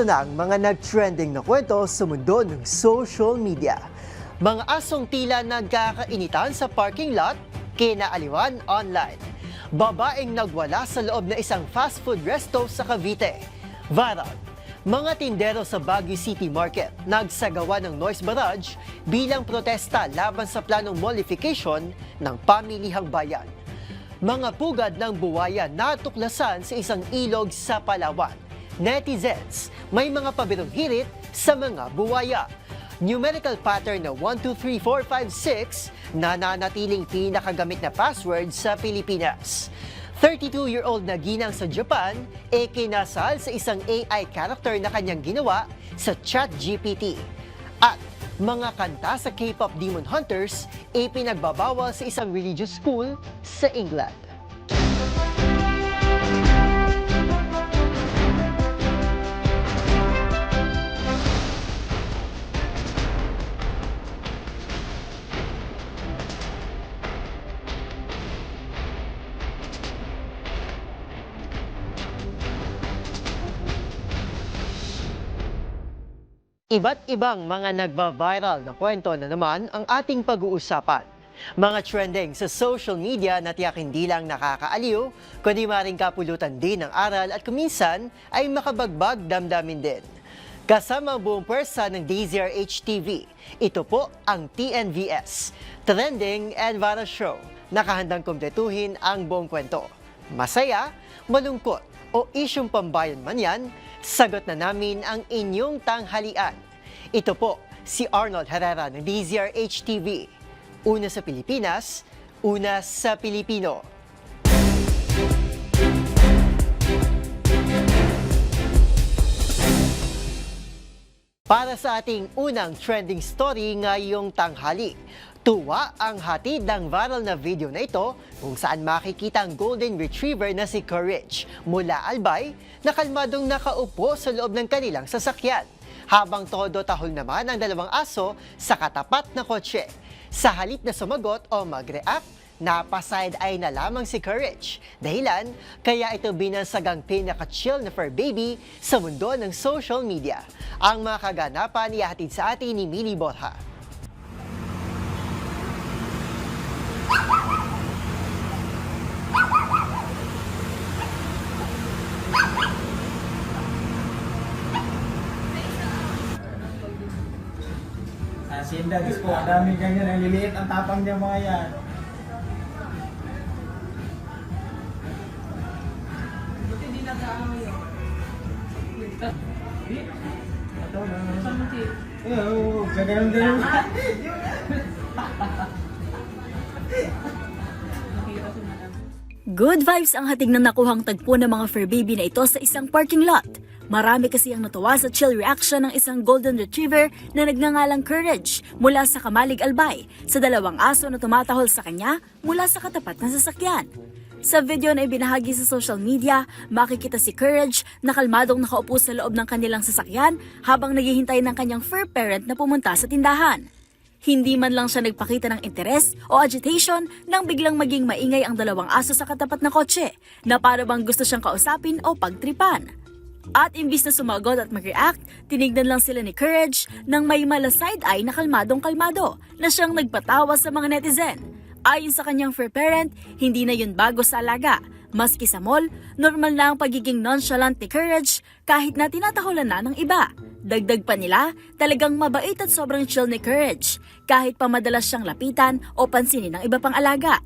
Narito na ang mga nag-trending na kwento sa mundo ng social media. Mga asong tila nagkakainitan sa parking lot, kinaaliwan online. Babaeng nagwala sa loob na isang fast food resto sa Cavite. Viral. Mga tindero sa Baguio City Market nagsagawa ng noise barrage bilang protesta laban sa planong mollification ng pamilihang bayan. Mga pugad ng buwaya natuklasan sa isang ilog sa Palawan. Netizens, may mga pabirong hirit sa mga buwaya. Numerical pattern na 1, 2, 3, 4, 5, 6 nananatiling pinakagamit na password sa Pilipinas. 32-year-old na ginang sa Japan, e kinasal sa isang AI character na kanyang ginawa sa ChatGPT. At mga kanta sa K-pop Demon Hunters, e pinagbabawal sa isang religious school sa England. Iba't ibang mga nagba-viral na kwento na naman ang ating pag-uusapan. Mga trending sa social media na tiyak hindi lang nakakaaliw, kundi maring kapulutan din ng aral at kuminsan ay makabagbag damdamin din. Kasama ang buong pwersa ng DZRH TV, ito po ang TNVS, Trending and Viral Show. Nakahandang kumpletuhin ang buong kwento. Masaya, malungkot o isyong pambayan man yan, sagot na namin ang inyong tanghalian. Ito po si Arnold Herrera ng DZRH TV. Una sa Pilipinas, una sa Pilipino. Para sa ating unang trending story ngayong tanghali, tuwa ang hatid ng viral na video na ito kung saan makikita ang golden retriever na si Courage mula Albay na kalmadong nakaupo sa loob ng kanilang sasakyan. Habang todo tahol naman ang dalawang aso sa katapat na kotse. Sa halip na sumagot o mag-react, napaside ay na lamang si Courage. Dahilan, kaya ito binansagang pinaka-chill na fur baby sa mundo ng social media. Ang mga kaganapan ihatid sa atin ni Mili Borja. Hacienda, Diyos ko, ang daming ganyan, ang liliit, ang tapang niya mga yan. Buti di nag-aaway yun. Ito na. Samuti. Eh, oo, madam. Good vibes ang hating na nakuhang tagpo ng mga fur baby na ito sa isang parking lot. Marami kasi ang natuwa sa chill reaction ng isang golden retriever na nagngangalang Courage mula sa Kamalig Albay sa dalawang aso na tumatahol sa kanya mula sa katapat na sasakyan. Sa video na ibinahagi sa social media, makikita si Courage na kalmadong nakaupo sa loob ng kanilang sasakyan habang naghihintay ng kanyang fur parent na pumunta sa tindahan. Hindi man lang siya nagpakita ng interes o agitation nang biglang maging maingay ang dalawang aso sa katapat na kotse na para bang gusto siyang kausapin o pagtripan. At imbis na sumagot at mag-react, tinignan lang sila ni Courage nang may mala side eye na kalmadong kalmado na siyang nagpatawa sa mga netizen. Ayon sa kanyang fur parent, hindi na yun bago sa alaga. Maski sa mall, normal na ang pagiging nonchalant ni Courage kahit na tinatahulan na ng iba. Dagdag pa nila, talagang mabait at sobrang chill ni Courage kahit pa madalas siyang lapitan o pansinin ng iba pang alaga.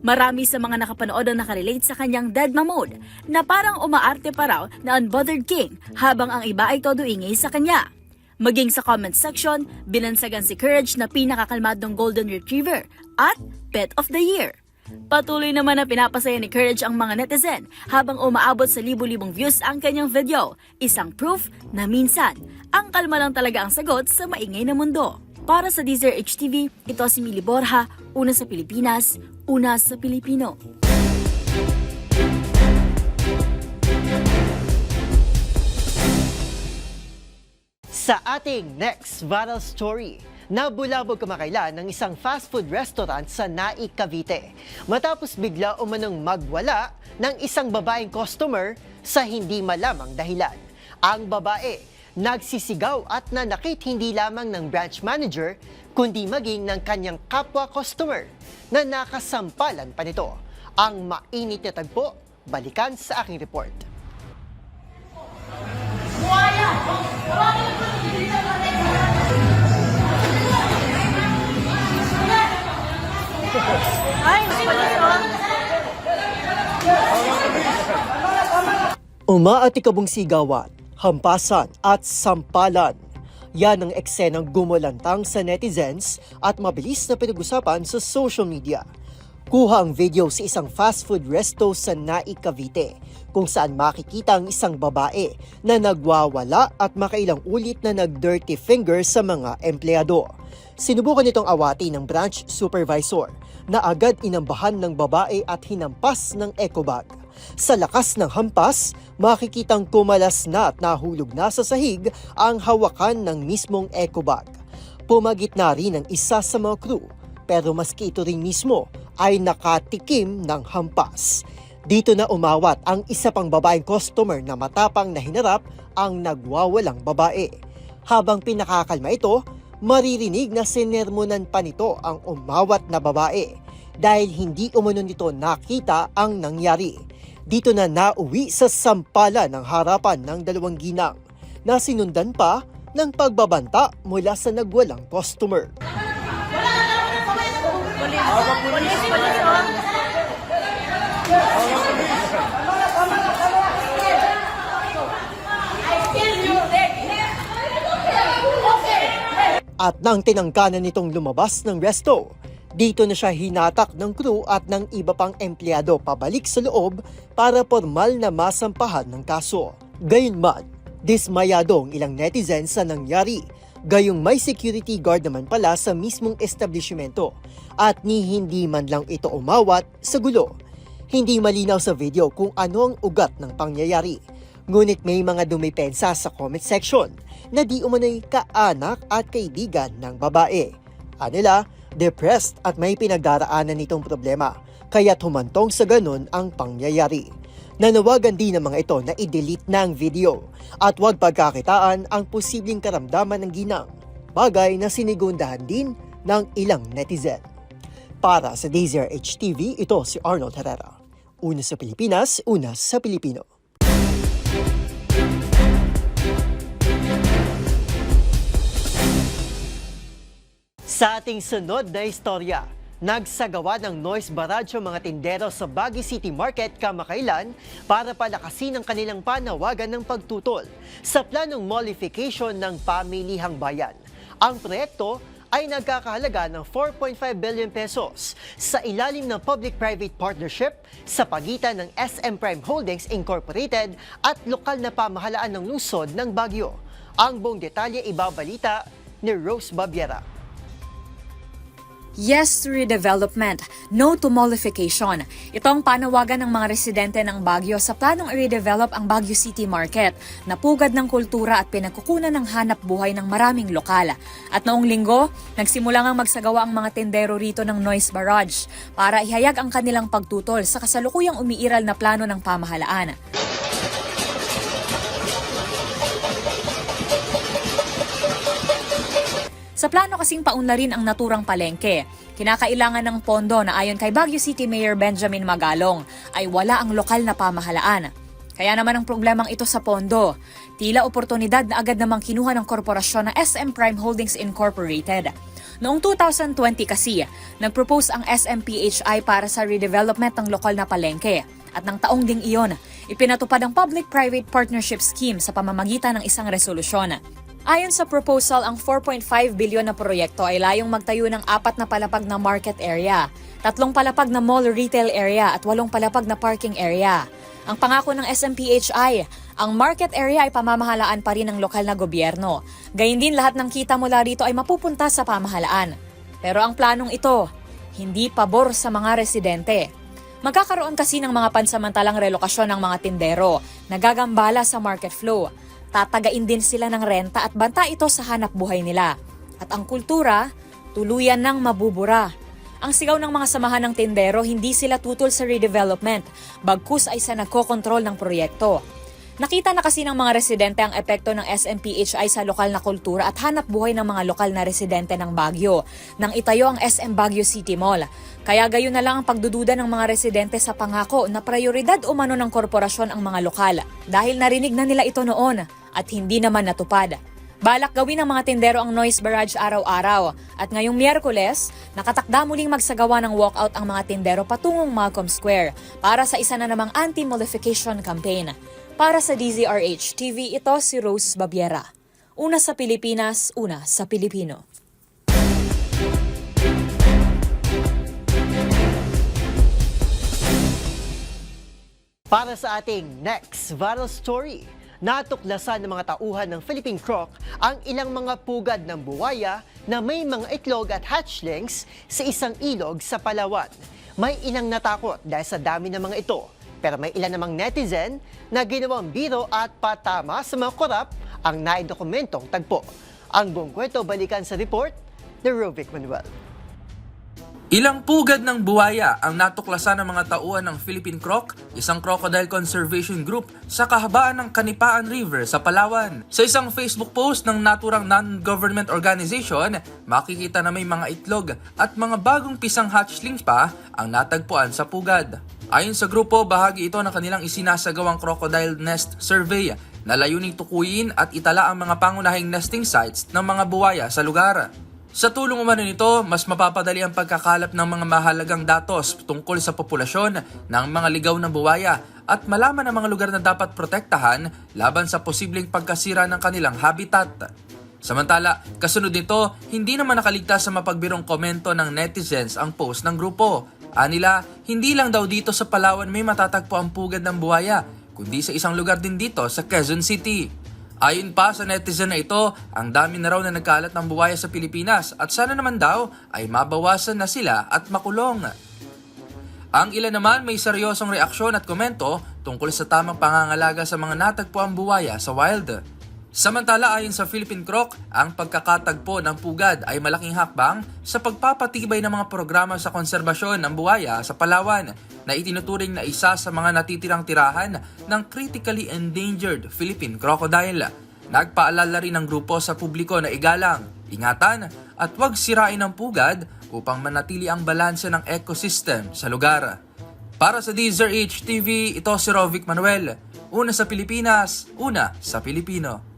Marami sa mga nakapanood ang nakarelate sa kanyang deadma mode na parang umaarte pa raw na unbothered king habang ang iba ay todo ingay sa kanya. Maging sa comment section, binansagan si Courage na pinakakalmadong golden retriever at pet of the year. Patuloy naman na pinapasaya ni Courage ang mga netizen habang umaabot sa libu-libong views ang kanyang video. Isang proof na minsan, ang kalma lang talaga ang sagot sa maingay na mundo. Para sa Deezer HTV, ito si Mili Borja, una sa Pilipinas, una sa Pilipino. Sa ating next viral story, nabulabog kamakailan ng isang fast food restaurant sa Naik, Cavite. Matapos bigla umanong magwala ng isang babaeng customer sa hindi malamang dahilan. Ang babae, nagsisigaw at nanakit hindi lamang ng branch manager, kundi maging ng kanyang kapwa customer na nakasampalan pa nito. Ang mainit na tagpo, balikan sa aking report. Umaatikabong sigawan, hampasan at sampalan. Yan ang eksenang gumulantang sa netizens at mabilis na pinag-usapan sa social media. Kuha ang video sa isang fast food resto sa Nai, Cavite kung saan makikita ang isang babae na nagwawala at makailang ulit na nag-dirty finger sa mga empleyado. Sinubukan nitong awati ng branch supervisor na agad inambahan ng babae at hinampas ng ecobag. Sa lakas ng hampas, makikitang kumalas na at nahulog na sa sahig ang hawakan ng mismong ecobag. Pumagit na rin ang isa sa mga crew, pero maski ito rin mismo ay nakatikim ng hampas. Dito na umawat ang isa pang babaeng customer na matapang na hinarap ang nagwawalang babae. Habang pinakakalma ito, maririnig na sinermonan pa nito ang umawat na babae dahil hindi umano nito nakita ang nangyari. Dito na nauwi sa sampala ng harapan ng dalawang ginang na sinundan pa ng pagbabanta mula sa nagwalang customer. At nang tinangkanan nitong lumabas ng resto, dito na siya hinatak ng crew at ng iba pang empleyado pabalik sa loob para formal na masampahan ng kaso. Gayunman, dismayado ang ilang netizens sa nangyari. Gayong may security guard naman pala sa mismong establishmento at ni hindi man lang ito umawat sa gulo. Hindi malinaw sa video kung ano ang ugat ng pangyayari. Ngunit may mga dumipensa sa comment section na di umano'y kaanak at kaibigan ng babae. Anila, depressed at may pinagdaraanan nitong problema, kaya humantong sa ganun ang pangyayari. Nanawagan din ng mga ito na i-delete na ang video at huwag pagkakitaan ang posibleng karamdaman ng ginang, bagay na sinigundahan din ng ilang netizen. Para sa Dazer HTV, ito si Arnold Herrera. Una sa Pilipinas, una sa Pilipino. Sa ating sunod na istorya, nagsagawa ng noise barrage ang mga tindero sa Baguio City Market kamakailan para palakasin ang kanilang panawagan ng pagtutol sa planong mollification ng pamilihang bayan. Ang proyekto ay nagkakahalaga ng 4.5 billion pesos sa ilalim ng public-private partnership sa pagitan ng SM Prime Holdings Incorporated at lokal na pamahalaan ng lungsod ng Baguio. Ang buong detalye ibabalita ni Rose Babiera. Yes to redevelopment, no to mollification. Ito ang panawagan ng mga residente ng Baguio sa planong i-redevelop ang Baguio City Market, na pugad ng kultura at pinagkukunan ng hanap buhay ng maraming lokal. At noong linggo, nagsimula ngang magsagawa ang mga tendero rito ng noise barrage para ihayag ang kanilang pagtutol sa kasalukuyang umiiral na plano ng pamahalaan. Sa plano kasing paunlarin ang naturang palengke. Kinakailangan ng pondo na ayon kay Baguio City Mayor Benjamin Magalong ay wala ang lokal na pamahalaan. Kaya naman ang problemang ito sa pondo. Tila oportunidad na agad namang kinuha ng korporasyon na SM Prime Holdings Incorporated. Noong 2020 kasi, nag-propose ang SMPHI para sa redevelopment ng lokal na palengke. At ng taong ding iyon, ipinatupad ang Public-Private Partnership Scheme sa pamamagitan ng isang resolusyon. Ayon sa proposal, ang 4.5 bilyon na proyekto ay layong magtayo ng apat na palapag na market area, tatlong palapag na mall retail area at walong palapag na parking area. Ang pangako ng SMPHI, ang market area ay pamamahalaan pa rin ng lokal na gobyerno. Gayun din lahat ng kita mula rito ay mapupunta sa pamahalaan. Pero ang planong ito, hindi pabor sa mga residente. Magkakaroon kasi ng mga pansamantalang relokasyon ng mga tindero, nagagambala sa market flow. Tatagain din sila ng renta at banta ito sa hanap buhay nila. At ang kultura, tuluyan ng mabubura. Ang sigaw ng mga samahan ng tindero, hindi sila tutol sa redevelopment, bagkus ay sa nagkokontrol ng proyekto. Nakita na kasi ng mga residente ang epekto ng SMPHI sa lokal na kultura at hanap buhay ng mga lokal na residente ng Baguio nang itayo ang SM Baguio City Mall. Kaya gayon na lang ang pagdududa ng mga residente sa pangako na prioridad umano ng korporasyon ang mga lokal dahil narinig na nila ito noon at hindi naman natupad. Balak gawin ng mga tindero ang noise barrage araw-araw at ngayong Miyerkules, nakatakda muling magsagawa ng walkout ang mga tindero patungong Malcolm Square para sa isa na namang anti-mollification campaign. Para sa DZRH TV, ito si Rose Babiera. Una sa Pilipinas, una sa Pilipino. Para sa ating next viral story, natuklasan ng mga tauhan ng Philippine Croc ang ilang mga pugad ng buwaya na may mga itlog at hatchlings sa isang ilog sa Palawan. May ilang natakot dahil sa dami ng mga ito, pero may ilan namang netizen na ginawang biro at patama sa mga korap ang naidokumentong tagpo. Ang buong kwento balikan sa report ni Rovic Manuel. Ilang pugad ng buwaya ang natuklasan ng mga tauhan ng Philippine Croc, isang crocodile conservation group sa kahabaan ng Kanipaan River sa Palawan. Sa isang Facebook post ng naturang non-government organization, makikita na may mga itlog at mga bagong pisang hatchlings pa ang natagpuan sa pugad. Ayon sa grupo, bahagi ito ng kanilang isinasagawang crocodile nest survey na layuning tukuyin at itala ang mga pangunahing nesting sites ng mga buwaya sa lugar. Sa tulong umano nito, mas mapapadali ang pagkakalap ng mga mahalagang datos tungkol sa populasyon ng mga ligaw na buwaya at malaman ang mga lugar na dapat protektahan laban sa posibleng pagkasira ng kanilang habitat. Samantala, kasunod nito, hindi naman nakaligtas sa mapagbirong komento ng netizens ang post ng grupo. Anila, hindi lang daw dito sa Palawan may matatagpo ang pugad ng buwaya, kundi sa isang lugar din dito sa Quezon City. Ayon pa sa netizen na ito, ang dami na raw na nagkalat ng buwaya sa Pilipinas at sana naman daw ay mabawasan na sila at makulong. Ang ilan naman may seryosong reaksyon at komento tungkol sa tamang pangangalaga sa mga natagpuang buwaya sa wild. Samantala ayon sa Philippine Croc, ang pagkakatagpo ng pugad ay malaking hakbang sa pagpapatibay ng mga programa sa konserbasyon ng buwaya sa Palawan na itinuturing na isa sa mga natitirang tirahan ng critically endangered Philippine crocodile. Nagpaalala rin ng grupo sa publiko na igalang, ingatan at huwag sirain ang pugad upang manatili ang balanse ng ecosystem sa lugar. Para sa DZRH TV, ito si Rovic Manuel. Una sa Pilipinas, una sa Pilipino.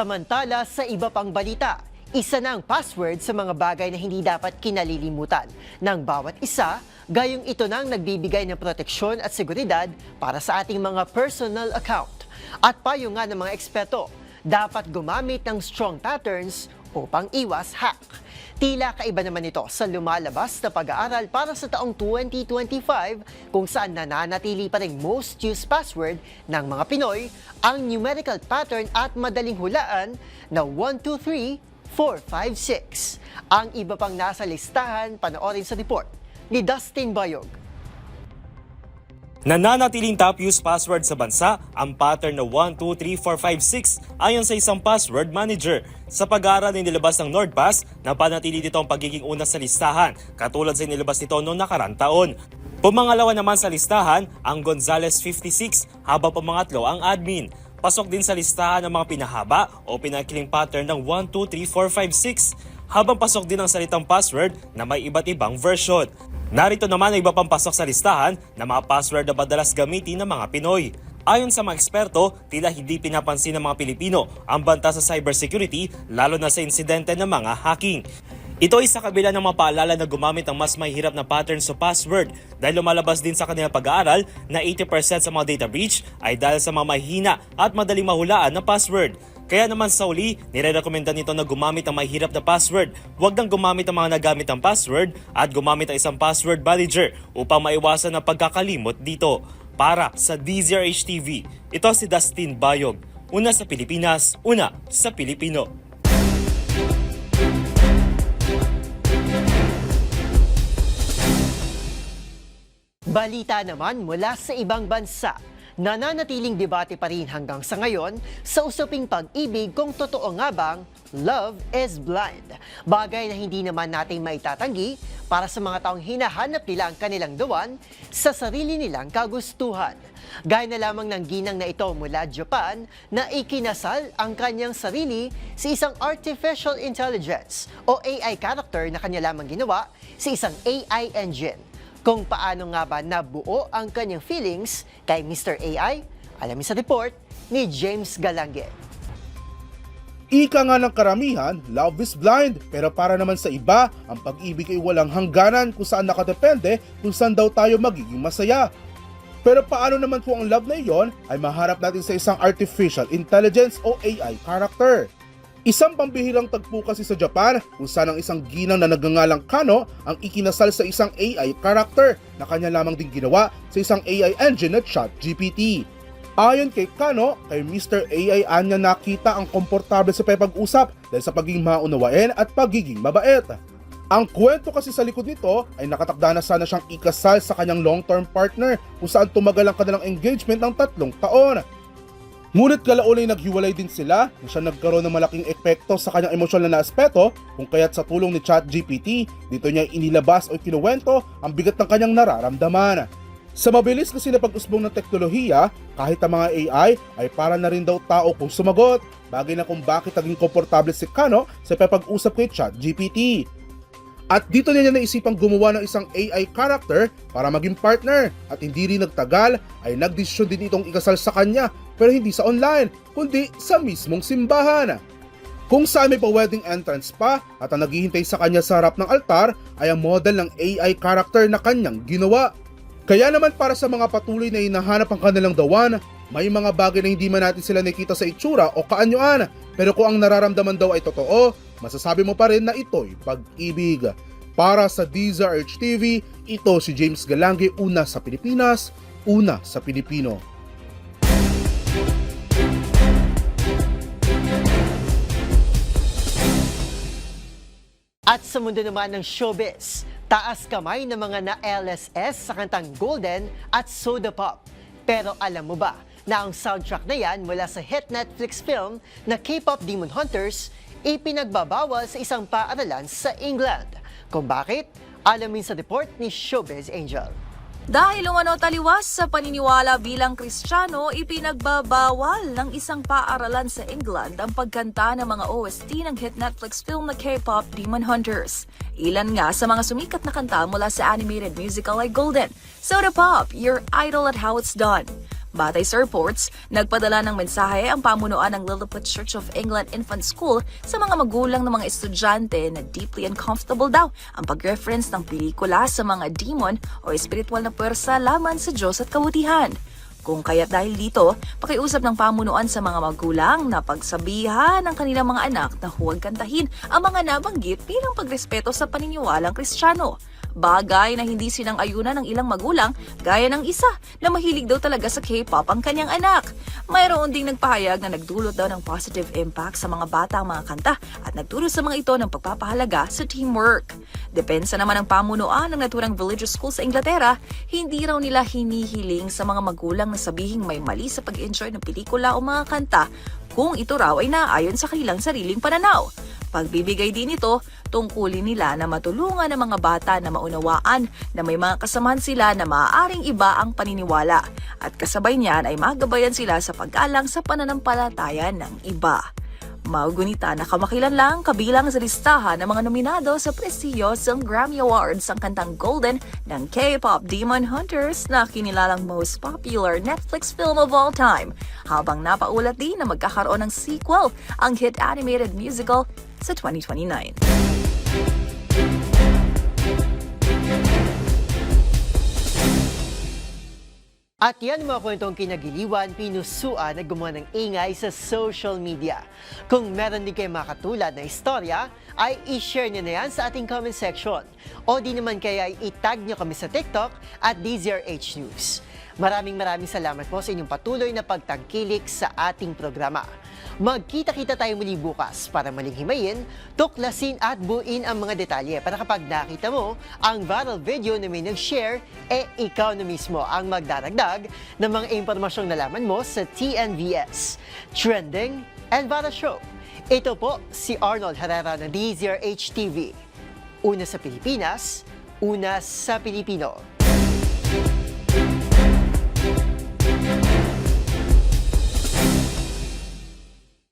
Samantala sa iba pang balita, isa na ang password sa mga bagay na hindi dapat kinalilimutan ng bawat isa, gayong ito nang nagbibigay ng proteksyon at seguridad para sa ating mga personal account. At payo nga ng mga eksperto, dapat gumamit ng strong patterns upang iwas hack. Tila kaiba naman ito sa lumalabas na pag-aaral para sa taong 2025 kung saan nananatili pa rin most used password ng mga Pinoy ang numerical pattern at madaling hulaan na 123456. Ang iba pang nasa listahan, panoorin sa report ni Dustin Bayog. Nananatiling top use password sa bansa ang pattern na 123456 ayon sa isang password manager. Sa pag-aaral na nilabas ng NordPass, napanatili dito ang pagiging una sa listahan katulad sa nilabas nito noong nakarang taon. Pumangalawa naman sa listahan ang Gonzales 56 habang pumangatlo ang admin. Pasok din sa listahan ng mga pinahaba o pinakiling pattern ng 123456 habang pasok din ang salitang password na may iba't ibang version. Narito naman ang iba pang pasok sa listahan na mga password na madalas gamitin ng mga Pinoy. Ayon sa mga eksperto, tila hindi pinapansin ng mga Pilipino ang banta sa cybersecurity lalo na sa insidente ng mga hacking. Ito ay sa kabila ng mga paalala na gumamit ng mas mahirap na pattern sa password dahil lumalabas din sa kanilang pag-aaral na 80% sa mga data breach ay dahil sa mga mahina at madaling mahulaan na password. Kaya naman sa uli, nire-recommenda nito na gumamit ng mahirap na password. Huwag nang gumamit ng mga nagamit ng password at gumamit ng isang password manager upang maiwasan ang pagkakalimot dito. Para sa DZRH TV, ito si Dustin Bayog. Una sa Pilipinas, una sa Pilipino. Balita naman mula sa ibang bansa. Nananatiling debate pa rin hanggang sa ngayon sa usaping pag-ibig kung totoo nga bang love is blind. Bagay na hindi naman natin maitatanggi para sa mga taong hinahanap nila ang kanilang dawan sa sarili nilang kagustuhan. Gaya na lamang ng ginang na ito mula Japan na ikinasal ang kanyang sarili sa isang artificial intelligence o AI character na kanya lamang ginawa sa isang AI engine. Kung paano nga ba nabuo ang kanyang feelings kay Mr. AI, alamin sa report ni James Galange. Ika nga ng karamihan, love is blind. Pero para naman sa iba, ang pag-ibig ay walang hangganan kung saan nakadepende kung saan daw tayo magiging masaya. Pero paano naman po ang love na iyon ay maharap natin sa isang artificial intelligence o AI character. Isang pambihirang tagpo kasi sa Japan kung saan ang isang ginang na nagngangalang Kano ang ikinasal sa isang AI character na kanya lamang din ginawa sa isang AI engine na ChatGPT. Ayon kay Kano, kay Mr. AI anya nakita ang komportable sa pag-usap dahil sa pagiging maunawain at pagiging mabait. Ang kwento kasi sa likod nito ay nakatakda na sana siyang ikasal sa kanyang long-term partner kung saan tumagal ang kanilang engagement ng tatlong taon. Ngunit kalaulay naghiwalay din sila na siya nagkaroon ng malaking epekto sa kanyang emosyonal na aspeto kung kaya't sa tulong ni ChatGPT, dito niya inilabas o kinuwento ang bigat ng kanyang nararamdaman. Sa mabilis na pag-usbong ng teknolohiya, kahit ang mga AI ay para na rin daw tao kung sumagot. Bagay na kung bakit naging komportable si Kano sa pag-usap kay ChatGPT. At dito niya naisipang gumawa ng isang AI character para maging partner at hindi rin nagtagal ay nagdesisyon din itong ikasal sa kanya pero hindi sa online kundi sa mismong simbahan. Kung saan may pa-wedding entrance pa at ang naghihintay sa kanya sa harap ng altar ay ang model ng AI character na kanyang ginawa. Kaya naman para sa mga patuloy na hinahanap ang kanilang dawan, may mga bagay na hindi man natin sila nakita sa itsura o kaanyuan. Pero kung ang nararamdaman daw ay totoo, masasabi mo pa rin na ito'y pag-ibig. Para sa DZRH TV, ito si James Galange, una sa Pilipinas, una sa Pilipino. At sa mundo naman ng showbiz, taas kamay ng mga na-LSS sa kantang Golden at Soda Pop. Pero alam mo ba na ang soundtrack na yan mula sa hit Netflix film na K-pop Demon Hunters ipinagbabawal sa isang paaralan sa England. Kung bakit? Alamin sa report ni Showbiz Angel. Dahil umano taliwas sa paniniwala bilang Kristiyano, ipinagbabawal ng isang paaralan sa England ang pagkanta ng mga OST ng hit Netflix film na K-pop Demon Hunters. Ilan nga sa mga sumikat na kanta mula sa animated musical ay Golden, Soda Pop, Your Idol at How It's Done. Batay sa reports, nagpadala ng mensahe ang pamunuan ng Lilliput Church of England Infant School sa mga magulang ng mga estudyante na deeply uncomfortable daw ang pag-reference ng pelikula sa mga demon o espiritual na puwersa laman sa Diyos at kabutihan. Kung kaya't dahil dito, pakiusap ng pamunuan sa mga magulang na pagsabihan ng kanilang mga anak na huwag kantahin ang mga nabanggit bilang pagrespeto sa paniniwalang kristyano. Bagay na hindi sinang-ayunan ng ilang magulang gaya ng isa na mahilig daw talaga sa K-pop ang kanyang anak. Mayroon ding nagpahayag na nagdulot daw ng positive impact sa mga bata ang mga kanta at nagturo sa mga ito ng pagpapahalaga sa teamwork. Depensa naman ng pamunuan ng naturang religious school sa Inglaterra, hindi raw nila hinihiling sa mga magulang na sabihing may mali sa pag-enjoy ng pelikula o mga kanta kung ito raw ay naayon sa kanilang sariling pananaw. Pagbibigay din ito, tungkulin nila na matulungan ang mga bata na maunawaan na may mga kasamahan sila na maaaring iba ang paniniwala at kasabay niyan ay magabayan sila sa pag-alang sa pananampalataya ng iba. Maugunita na kamakilan lang kabilang sa listahan ng mga nominado sa prestiyosong Grammy Awards ang kantang Golden ng K-pop Demon Hunters na kinilalang most popular Netflix film of all time. Habang napaulat din na magkakaroon ng sequel ang hit animated musical sa 2029. At yan mga kwentong kinagiliwan, pinusuan at gumawa ng ingay sa social media. Kung meron din kayo makatulad na istorya, ay i-share nyo na yan sa ating comment section. O di naman kaya ay itag nyo kami sa TikTok at DZRH News. Maraming maraming salamat po sa inyong patuloy na pagtangkilik sa ating programa. Magkita-kita tayo muli bukas para maling himayin, tuklasin at buuin ang mga detalye para kapag nakita mo ang viral video na may nag-share, eh ikaw na mismo ang magdaragdag ng mga impormasyong nalaman mo sa TNVS. Trending and Viral Show. Ito po si Arnold Herrera ng DZRH TV. Una sa Pilipinas, una sa Pilipino.